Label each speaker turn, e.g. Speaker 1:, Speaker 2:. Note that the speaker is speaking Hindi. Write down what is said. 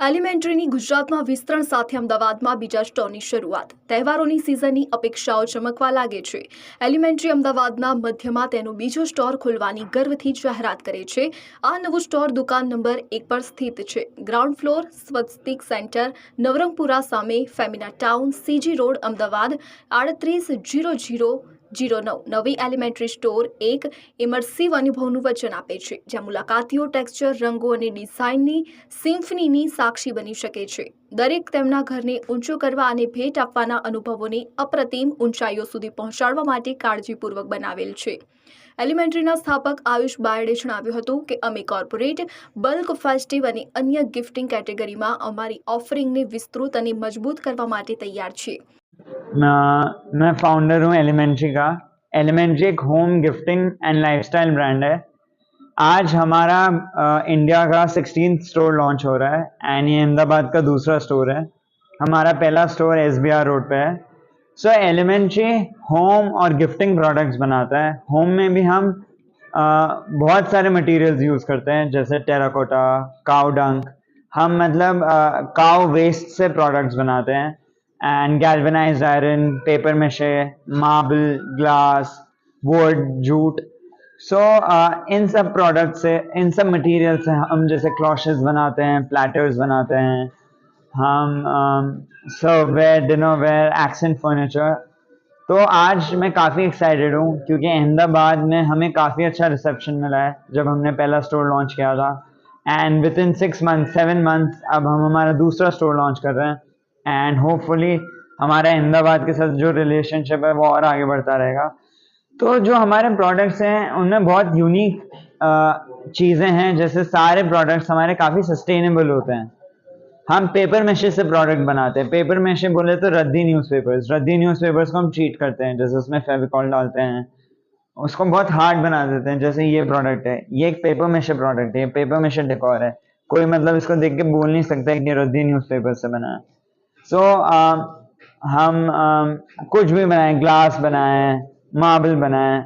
Speaker 1: એલિમેન્ટરીની ગુજરાતમાં વિસ્તરણ સાથે અમદાવાદમાં બીજા સ્ટોરની શરૂઆત. તહેવારોની સિઝનની અપેક્ષાઓ ચમકવા લાગે છે. એલિમેન્ટરી અમદાવાદના મધ્યમાં તેનો બીજો સ્ટોર ખોલવાની ગર્વથી જાહેરાત કરે છે. આ નવું સ્ટોર દુકાન નંબર એક પર સ્થિત છે. Ground floor, Swastik centre, Navrangpura સામે Femina town, CG road, Ahmedabad, આડત્રીસ જીરો જીરો જીરો નવ. નવી એલિમેન્ટરી સ્ટોર એક ઇમર્સિવ અનુભવનું વચન આપે છે, જ્યાં મુલાકાતીઓ ટેક્સચર, રંગો અને ડિઝાઇનની સિમ્ફનીની સાક્ષી બની શકે છે. દરેક તેમના ઘરને ઊંચો કરવા અને ભેટ આપવાના અનુભવોને અપ્રતિમ ઊંચાઈઓ સુધી પહોંચાડવા માટે કાળજીપૂર્વક બનાવેલ છે. એલિમેન્ટરીના સ્થાપક આયુષ બાયડે જણાવ્યું હતું કે, અમે કોર્પોરેટ, બલ્ક ફેસ્ટિવ અને અન્ય ગિફ્ટિંગ કેટેગરીમાં અમારી ઓફરિંગને વિસ્તૃત અને મજબૂત કરવા માટે તૈયાર છીએ.
Speaker 2: मैं फाउंडर हूँ एलिमेंट्री का। एलिमेंट्री एक home gifting and lifestyle brand है। आज हमारा इंडिया का सिक्सटीन स्टोर लॉन्च हो रहा है एंड ये अहमदाबाद का दूसरा स्टोर है। हमारा पहला store S B R road पे है। सो एलिमेंट्री होम और गिफ्टिंग प्रोडक्ट्स बनाता है। होम में भी हम अ, बहुत सारे मटेरियल्स यूज़ करते हैं जैसे टेराकोटा काउ डंक हम मतलब काउ वेस्ट से प्रोडक्ट्स बनाते हैं। And galvanised iron paper mache marble glass wood jute so इन सब प्रोडक्ट से इन सब मटेरियल से हम जैसे क्लॉशेस बनाते हैं प्लेटर्स बनाते हैं हम सर्ववेयर डिनरवेयर एक्सेंट फर्नीचर तो आज मैं काफ़ी एक्साइटेड हूँ, क्योंकि अहमदाबाद में हमें काफ़ी अच्छा रिसेप्शन मिला है, जब हमने पहला स्टोर लॉन्च किया था। And within six month seven months अब हम हमारा दूसरा स्टोर लॉन्च कर रहे हैं। एंड होपफुली हमारा अहमदाबाद के साथ जो रिलेशनशिप है, वो और आगे बढ़ता रहेगा। तो जो हमारे प्रोडक्ट्स हैं, उनमें बहुत यूनिक चीज़ें हैं। जैसे सारे प्रोडक्ट्स हमारे काफ़ी सस्टेनेबल होते हैं। हम पेपर मैशे से प्रोडक्ट बनाते हैं। पेपर मैशे बोले तो रद्दी न्यूज़पेपर्स रद्दी न्यूज़पेपर्स को हम चीट करते हैं। जैसे उसमें फेविकॉल डालते हैं। उसको बहुत हार्ड बना देते हैं। जैसे ये प्रोडक्ट है। ये एक पेपर मैशे प्रोडक्ट है। ये पेपर मेशे डेकोर है। कोई मतलब इसको देख के बोल नहीं सकता कि रद्दी न्यूज़पेपर से बना है। सो so, हम अम, कुछ भी बनाए ग्लास बनाए मार्बल बनाए